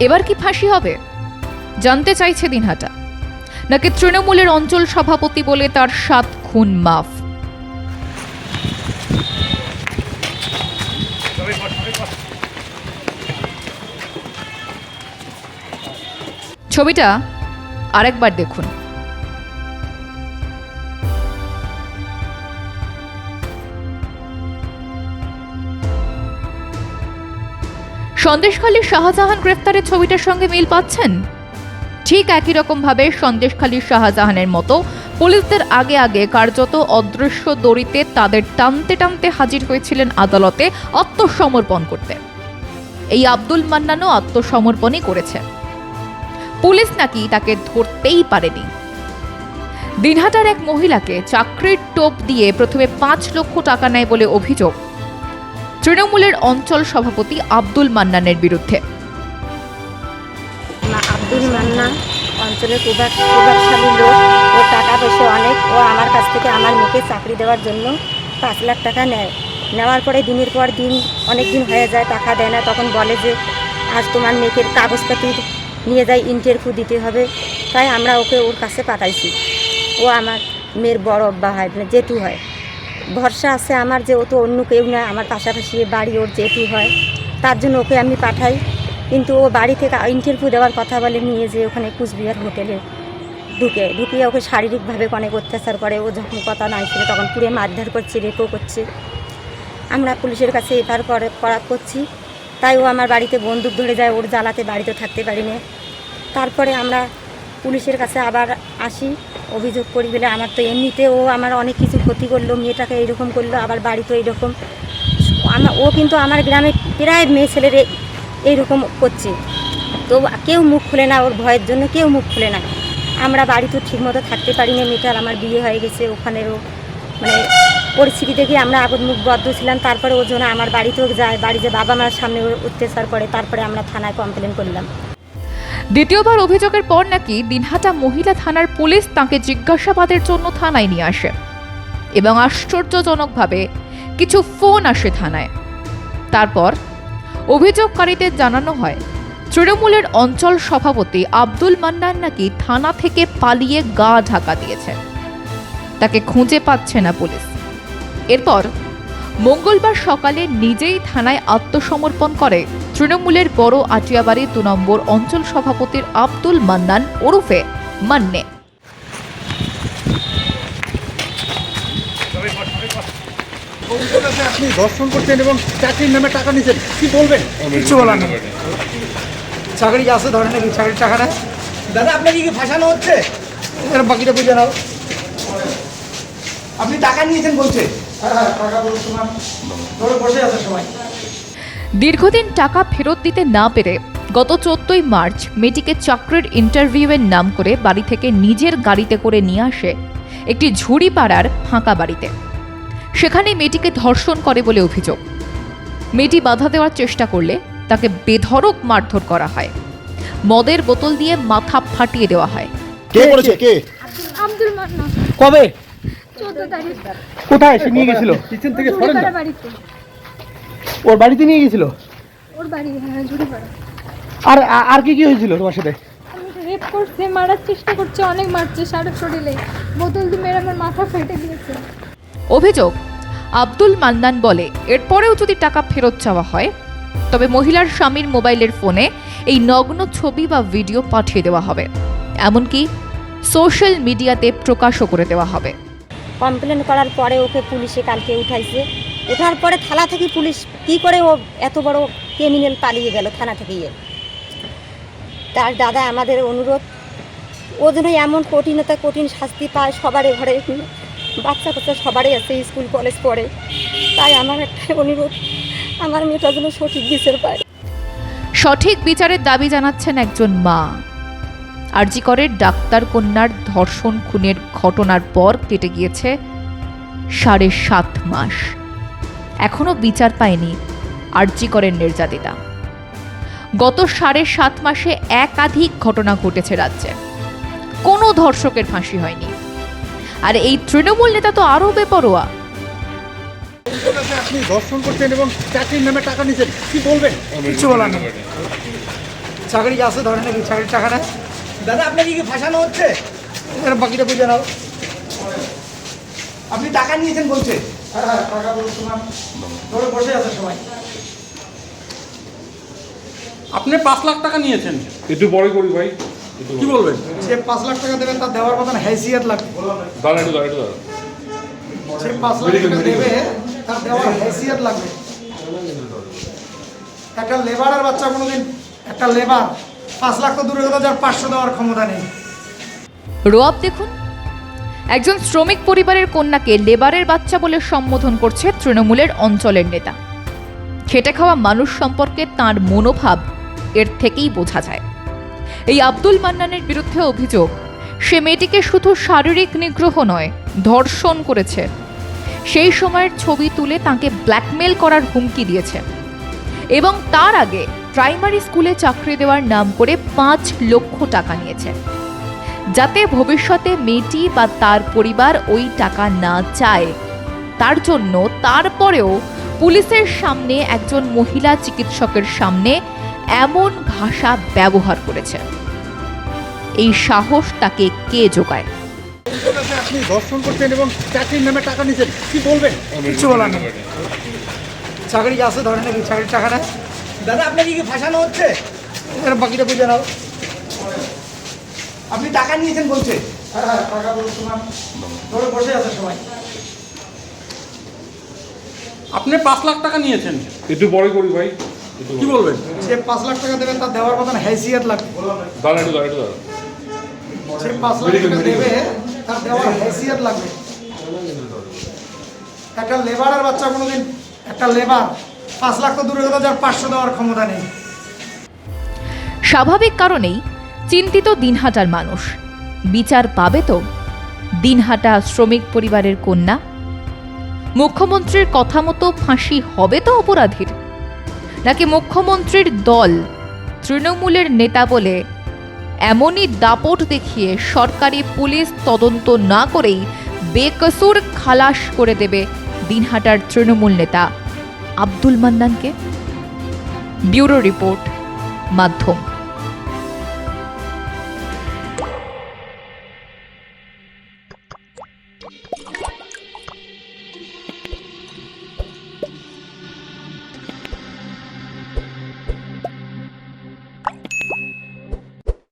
এবার কি ফাঁসি হবে? জানতে চাইছে দিনহাটা। নাকি তৃণমূলের অঞ্চল সভাপতি বলে তার সাত খুন মাফ? ছবিটা আরেকবার দেখুন। সন্দেশখালীর শাহজাহান গ্রেফতারের ছবিটার সঙ্গে মিল পাচ্ছেন? ঠিক একই রকমভাবে সন্দেশখালীর শাহজাহানের মতো পুলিশদের আগে আগে কার্যত অদৃশ্য দড়িতে তাদের টানতে টানতে হাজির হয়েছিলেন আদালতে আত্মসমর্পণ করতে। এই আব্দুল মান্নানও আত্মসমর্পণই করেছে। পুলিশ নাকি তাকে ধরতেই পারেনি। দিনহাটার এক মহিলাকে চাকরির টোপ দিয়ে প্রথমে পাঁচ লক্ষ টাকা নেয় বলে অভিযোগ। তৃণমূলের অঞ্চল সভাপতি আব্দুল মান্নানের বিরুদ্ধে। আব্দুল মান্না প্রভাবশালী লোক ও টাকা পয়সা অনেক। ও আমার কাছ থেকে আমার মেয়েকে চাকরি দেওয়ার জন্য পাঁচ লাখ টাকা নেয়। নেওয়ার পরে দিনের পর দিন অনেক দিন হয়ে যায়, টাকা দেয় না। তখন বলে যে, আজ তোমার মেয়েকে কাগজপাতি নিয়ে যায় ইন্টারভিউ দিতে হবে। তাই আমরা ওকে ওর কাছে পাঠাইছি। ও আমার মেয়ের বড় অব্বা হয় মানে জেঠু হয়। ভরসা আছে আমার যে ও তো অন্য কেউ না আমার পাশাপাশি বাড়ি ওর জেঠু হয়, তার জন্য ওকে আমি পাঠাই। কিন্তু ও বাড়ি থেকে ইন্টারভিউ দেওয়ার কথা বলে নিয়ে যে ওখানে কুচবিহার হোটেলে ঢুকে, ঢুকিয়ে ওকে শারীরিকভাবে অনেক অত্যাচার করে। ও যখন কথা নাই ছিল তখন পুড়ে মারধর করছে, রেপও করছে। আমরা পুলিশের কাছে এফআইআর করে করা করছি। তাই ও আমার বাড়িতে বন্দুক ধরে যায়, ওর জ্বালাতে বাড়িতে থাকতে পারি না তারপরে আমরা পুলিশের কাছে আবার আসি, অভিযোগ করি বলে আমার তো এমনিতে ও আমার অনেক কিছু ক্ষতি করল, মেয়েটাকে এইরকম করল, আবার বাড়িতে এইরকম। আমার ও কিন্তু আমার গ্রামে প্রায় মেয়ে ছেলের এইরকম করছে। তো কেউ মুখ খুলে না, ওর ভয়ের জন্য কেউ মুখ খুলে না। আমরা বাড়িতে ঠিকমতো থাকতে পারি না, মেয়েটার আমার বিয়ে হয়ে গেছে, ওখানেরও মানে পরিস্থিতি দেখে আমরা আগত মুখ বদ্ধ ছিলাম, তারপরে ওর জন্য আমার বাড়িতেও যায় বাড়ি যে বাবা মার সামনে অত্যাচার করে, তারপরে আমরা থানায় কমপ্লেন করলাম। দ্বিতীয়বার অভিযোগের পর নাকি দিনহাটা মহিলা থানার পুলিশ তাকে জিজ্ঞাসাবাদের জন্য থানায় নিয়ে আসে এবং আশ্চর্যজনকভাবে কিছু ফোন আসে থানায়। তারপর অভিযোগকারীদের জানানো হয়, তৃণমূলের অঞ্চল সভাপতি আব্দুল মান্নান নাকি থানা থেকে পালিয়ে গা ঢাকা দিয়েছে তাকে খুঁজে পাচ্ছে না পুলিশ। এরপর মঙ্গলবার সকালে নিজেই থানায় আত্মসমর্পণ করে তৃণমূলের বড় আটিয়াবাড়ি দু নম্বর অঞ্চল সভাপতির আব্দুল মান্নান ওরফে মান্নে। আপনি দর্শন করছেন এবং চাকরির নামে টাকা নিচ্ছেন কি বলবেন? কিছু বলার নেই। চাকরি আছে ধরে নাকি চাকরির টাকা নেয় দাদা আপনাকে কি ফাঁসানো হচ্ছে? বাকিটা বুঝে নাও। আপনি টাকা নিয়েছেন বলছে। হ্যাঁ হ্যাঁ দীর্ঘদিন টাকা ফেরত দিতে না পেরে গত চোদ্দই মার্চ মেয়েটিকে চাকরির ইন্টারভিউয়ের নাম করে বাড়ি থেকে নিজের গাড়িতে করে নিয়ে আসে একটি ঝুড়ি পাড়ার ফাঁকা বাড়িতে। সেখানে মেয়েটিকে ধর্ষণ করে বলে অভিযোগ। মেয়েটি বাধা দেওয়ার চেষ্টা করলে তাকে বেধড়ক মারধর করা হয়। মদের বোতল দিয়ে মাথা ফাটিয়ে দেওয়া হয়। কে করেছে কে? আব্দুল মান্না কবে? চোদ্দ তারিখ। কোথায়? সে নিয়ে গেছিল? কিচেন থেকে সরেন না। বাড়িতে। ওর বাড়িতে নিয়ে গেছিল? ওর বাড়ি হ্যাঁ ঝুড়িপাড়া আর আর কি কি হয়েছিল তোমার সাথে? রেপ করছে মারার চেষ্টা করছে অনেক মারছে সারা শরীরে। বোতল দিয়ে মেরে আমার মাথা ফেটে দিয়েছে অভিযোগ আব্দুল মান্নান বলে এরপরেও যদি টাকা ফেরত চাওয়া হয় তবে মহিলার স্বামীর মোবাইলের ফোনে এই নগ্ন ছবি বা ভিডিও পাঠিয়ে দেওয়া হবে। এমনকি সোশ্যাল মিডিয়াতে প্রকাশও করে দেওয়া হবে। কমপ্লেন করার পরে ওকে পুলিশে কালকে উঠাইছে। ওঠার পরে থালা থেকে পুলিশ কি করে ও এত বড় ক্রিমিনাল পালিয়ে গেল থানা থেকে ইয়ে তার দাদা আমাদের অনুরোধ, ও যেন এমন কঠিনতা, কঠিন শাস্তি পায় সবারই ঘরে বাচ্চা কাচ্চা সবারই আছে, স্কুল, কলেজ পড়ে। তাই আমার একটা অনুরোধ, আমার মেয়েটা যেন সঠিক বিচার পায়। সঠিক বিচারের দাবি জানাচ্ছেন একজন মা। আরজিকরের ডাক্তার কন্যার ধর্ষণ খুনের ঘটনার পর কেটে গিয়েছে সাড়ে সাত মাস। এখনও বিচার পায়নি আরজিকরের নির্যাতিতা। গত সাড়ে সাত মাসে একাধিক ঘটনা ঘটেছে রাজ্যে। কোনো ধর্ষকের ফাঁসি হয়নি। আর এই তৃণমূল নেতা তো আরও বেপরোয়া। আপনি দর্শন করছেন এবং চাকরির নামে টাকা নিচ্ছেন কি বলবেন? কিছু বলার নেই। চাকরি আছে ধরে নাকি? চাকরির টাকা নেয় দাদা আপনাকে কি ফাঁসানো হচ্ছে? বাকিটা বুঝে নাও। আপনি টাকা নিয়েছেন বলছে। হ্যাঁ হ্যাঁ টাকা বলছিলাম। ধরে বসে আছে সবাই। আপনি পাঁচ লাখ টাকা নিয়েছেন। একটু বড় করি ভাই। কি বলবেন? সে পাঁচ লাখ টাকা দেবেন তার দেওয়ার মতন হাইসিয়াত লাগবে দাঁড়া একটু দাঁড়া একটু দাঁড়া সে পাঁচ লাখ টাকা দেবে তার দেওয়ার হাইসিয়াত লাগবে একটা লেবারের বাচ্চা কোনোদিন একটা লেবার। পাঁচ লাখ তো কথা, যার পাঁচশো দেওয়ার ক্ষমতা নেই। রোয়াব, দেখুন, একজন শ্রমিক পরিবারের কন্যাকে লেবারের বাচ্চা বলে সম্বোধন করছে তৃণমূলের অঞ্চলের নেতা। খেটে খাওয়া মানুষ সম্পর্কে তার মনোভাব এর থেকেই বোঝা যায়। এই আব্দুল মান্নানের বিরুদ্ধে অভিযোগ, সে মেয়েটিকে শুধু শারীরিক নিগ্রহ নয়, ধর্ষণ করেছে। সেই সময়ের ছবি তুলে তাকে ব্ল্যাকমেল করার হুমকি দিয়েছে। এবং তার আগে প্রাইমারি স্কুলে চাকরি দেওয়ার নাম করে পাঁচ লক্ষ টাকা নিয়েছে। যাতে ভবিষ্যতে মেয়েটি বা তার পরিবার ওই টাকা না চায়। তার জন্য তারপরেও পুলিশের সামনে একজন মহিলা চিকিৎসকের সামনে এমন ভাষা ব্যবহার করেছে। এই সাহস তাকে কে যোগায়? আপনি দর্শন করছেন এবং চাকরির নামে টাকা নিয়েছেন কি বলবেন? কিচ্ছু বলার নেই। চাকরি আছে ধরে নাকি চাকরির টাকা নেয় দাদা আপনাকে কি ফাঁসানো হচ্ছে? বাকিটা বুঝে নাও। আপনি টাকা নিয়েছেন বলছে। হ্যাঁ হ্যাঁ টাকা বলছিলাম ধরে বসে আছে সবাই। আপনি পাঁচ লাখ টাকা নিয়েছেন। একটু পরে করি ভাই। কি বলবেন? সে পাঁচ লাখ টাকা দেবেন তার দেওয়ার মতন হাইসিয়াত লাগবে দাঁড়া একটু দাঁড়া একটু সে পাঁচ লাখ টাকা দেবে তার দেওয়ার হাইসিয়াত লাগবে একটা লেবারের বাচ্চা কোনোদিন একটা লেবার পাঁচ লাখ তো দূরে কথা, যার পাঁচশো দেওয়ার ক্ষমতা নেই। স্বাভাবিক কারণেই চিন্তিত দিনহাটার মানুষ। বিচার পাবে তো দিনহাটা শ্রমিক পরিবারের কন্যা? মুখ্যমন্ত্রীর কথা মতো ফাঁসি হবে তো অপরাধীর? নাকি মুখ্যমন্ত্রীর দল তৃণমূলের নেতা বলে এমনই দাপট দেখিয়ে সরকারি পুলিশ তদন্ত না করেই বেকসুর খালাস করে দেবে দিনহাটার তৃণমূল নেতা? আব্দুল মান্নানকে। ব্যুরো রিপোর্ট মাধ্যম।